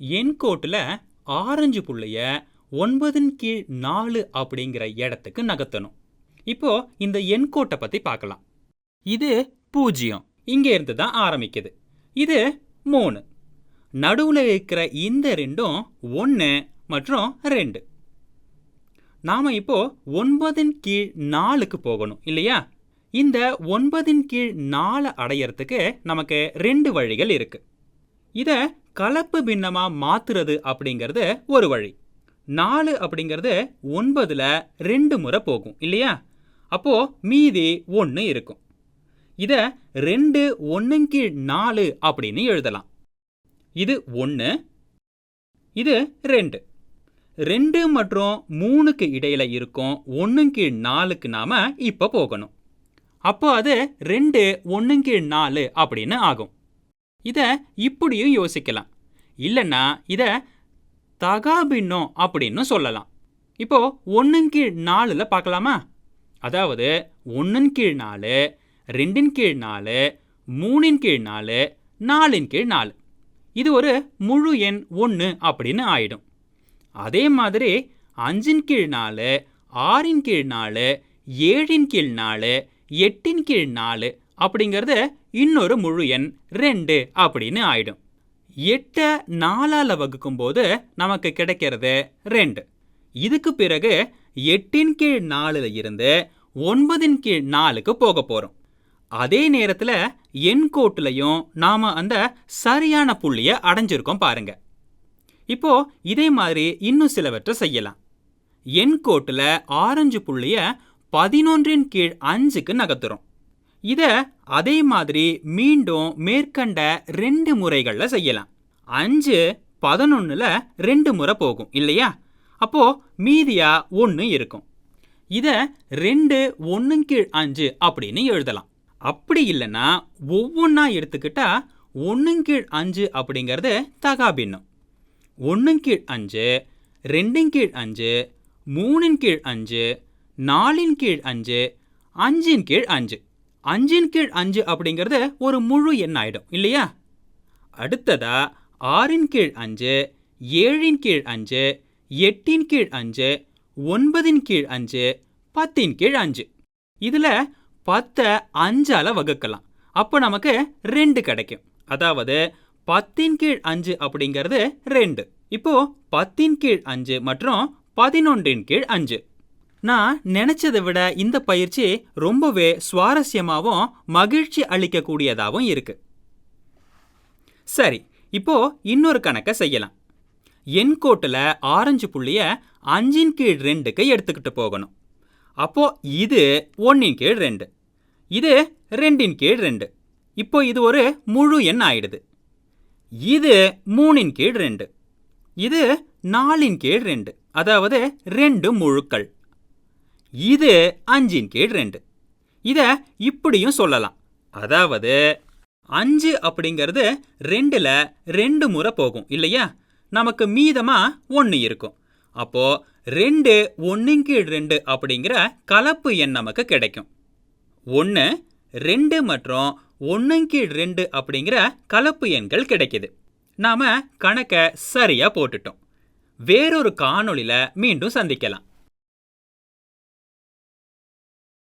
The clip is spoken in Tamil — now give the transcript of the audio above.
எண்கோட்டில் ஆரஞ்சு புள்ளைய ஒன்பதின் கீழ் நாலு அப்படிங்கிற இடத்துக்கு நகர்த்தணும். இப்போ இந்த எண்கோட்டை பற்றி பார்க்கலாம். இது பூஜ்ஜியம். இங்கே இருந்து தான் ஆரம்பிக்குது. இது மூணு. நடுவில் இருக்கிற இந்த ரெண்டும் ஒன்று மற்றும் ரெண்டு. நாம் இப்போ ஒன்பதின் கீழ் நாலுக்கு போகணும் இல்லையா? இந்த ஒன்பதின் கீழ் நாலு அடையிறதுக்கு நமக்கு ரெண்டு வழிகள் இருக்குது இதை கலப்பு பின்னமாக மாத்துறது அப்படிங்கிறது ஒரு வழி. நாலு அப்படிங்கிறது ஒன்பதில் ரெண்டு முறை போகும் இல்லையா? அப்போது மீதி ஒன்று இருக்கும். இதை ரெண்டு ஒன்று கீழ் நாலு அப்படின்னு எழுதலாம். இது ஒன்று இது ரெண்டு. ரெண்டு மற்றும் மூணுக்கு இடையில இருக்கும் ஒன்று கீழ் நாலுக்கு நாம் இப்போ போகணும். அப்போ அது ரெண்டு ஒன்று கீழ் நாலு அப்படின்னு ஆகும். இதை இப்படியும் யோசிக்கலாம். இல்லைன்னா இதை தகாபின்னோ அப்படின்னு சொல்லலாம். இப்போது ஒன்றின் கீழ் நாலில் பார்க்கலாமா? அதாவது ஒன்றின் கீழ் நாலு ரெண்டின் கீழ் நாலு மூணின் கீழ் நாலு நாலின் கீழ் நாலு. இது ஒரு முழு எண் ஒன்று அப்படின்னு ஆயிடும். அதே மாதிரி அஞ்சின் கீழ் நாலு ஆறின் கீழ் நாலு ஏழின் கீழ் நாலு எட்டின் கீழ் நாலு அப்படிங்கிறது இன்னொரு முழு எண் ரெண்டு அப்படின்னு ஆயிடும். எட்டை நாலால் வகுக்கும்போது நமக்கு கிடைக்கிறது ரெண்டு. இதுக்கு பிறகு எட்டின் கீழ் நாலுல இருந்து ஒன்பதின் கீழ் நாலுக்கு போக போகிறோம் அதே நேரத்தில் எண் கோட்டிலையும் நாம் அந்த சரியான புள்ளியை அடைஞ்சிருக்கோம் பாருங்க. இப்போ இதே மாதிரி இன்னும் சிலவற்றை செய்யலாம். எண் கோட்டில் ஆரஞ்சு புள்ளிய பதினொன்றின் கீழ் அஞ்சுக்கு நகர்த்துறோம். இதை அதே மாதிரி மீண்டும் மேற்கண்ட ரெண்டு முறைகளில் செய்யலாம். அஞ்சு பதினொன்றில் ரெண்டு முறை போகும் இல்லையா? அப்போ மீதியாக ஒன்று இருக்கும். இதை ரெண்டு ஒன்று கீழ் அஞ்சு அப்படின்னு எழுதலாம். அப்படி இல்லைன்னா ஒவ்வொன்றா எடுத்துக்கிட்டா ஒன்று கீழ் அஞ்சு அப்படிங்கிறது தகாபின்னம். ஒன்று கீழ் அஞ்சு ரெண்டின் கீழ் அஞ்சு மூணின் கீழ் அஞ்சு நாலின் கீழ் அஞ்சு அஞ்சின் கீழ் அஞ்சு. அஞ்சின் கீழ் அஞ்சு அப்படிங்கிறது ஒரு முழு எண் ஆகிடும் இல்லையா? அடுத்ததா ஆறின் கீழ் அஞ்சு ஏழின் கீழ் அஞ்சு எட்டின் கீழ் அஞ்சு ஒன்பதின் கீழ் அஞ்சு பத்தின் கீழ் அஞ்சு. இதில் பத்தை அஞ்சால வகுக்கலாம். அப்போ நமக்கு ரெண்டு கிடைக்கும். அதாவது பத்தின் கீழ் அஞ்சு அப்படிங்கிறது ரெண்டு. இப்போ பத்தின் கீழ் அஞ்சு மற்றும் பதினொன்றின் கீழ் அஞ்சு. நான் நினைச்சதை விட இந்த பயிற்சி ரொம்பவே சுவாரஸ்யமாகவும் மகிழ்ச்சி அளிக்கக்கூடியதாகவும் இருக்கு. சரி இப்போ இன்னொரு கணக்கை செய்யலாம். என் கோட்டில் ஆரஞ்சு புள்ளிய அஞ்சின் கீழ் ரெண்டுக்கு எடுத்துக்கிட்டு போகணும். அப்போ இது ஒன்றின் கீழ் ரெண்டு. இது ரெண்டின் கீழ் ரெண்டு. இப்போ இது ஒரு முழு எண் ஆயிடுது. இது மூணின் கீழ் ரெண்டு. இது நாலின் கீழ் ரெண்டு. அதாவது ரெண்டு முழுக்கள். இது அஞ்சின் கீழ் ரெண்டு. இதை இப்படியும் சொல்லலாம். அதாவது அஞ்சு அப்படிங்கிறது ரெண்டில் ரெண்டு முறை போகும் இல்லையா? நமக்கு மீதமாக ஒன்று இருக்கும். அப்போ ரெண்டு ஒன்றின் கீழ் ரெண்டு அப்படிங்கிற கலப்பு எண் நமக்கு கிடைக்கும். ஒன்று ரெண்டு மற்றும் ஒன்றின் கீழ் ரெண்டு அப்படிங்கிற கலப்பு எண்கள் கிடைக்குது. நாம கணக்கை சரியா போட்டுட்டோம். வேறொரு காணொளியில மீண்டும் சந்திக்கலாம்.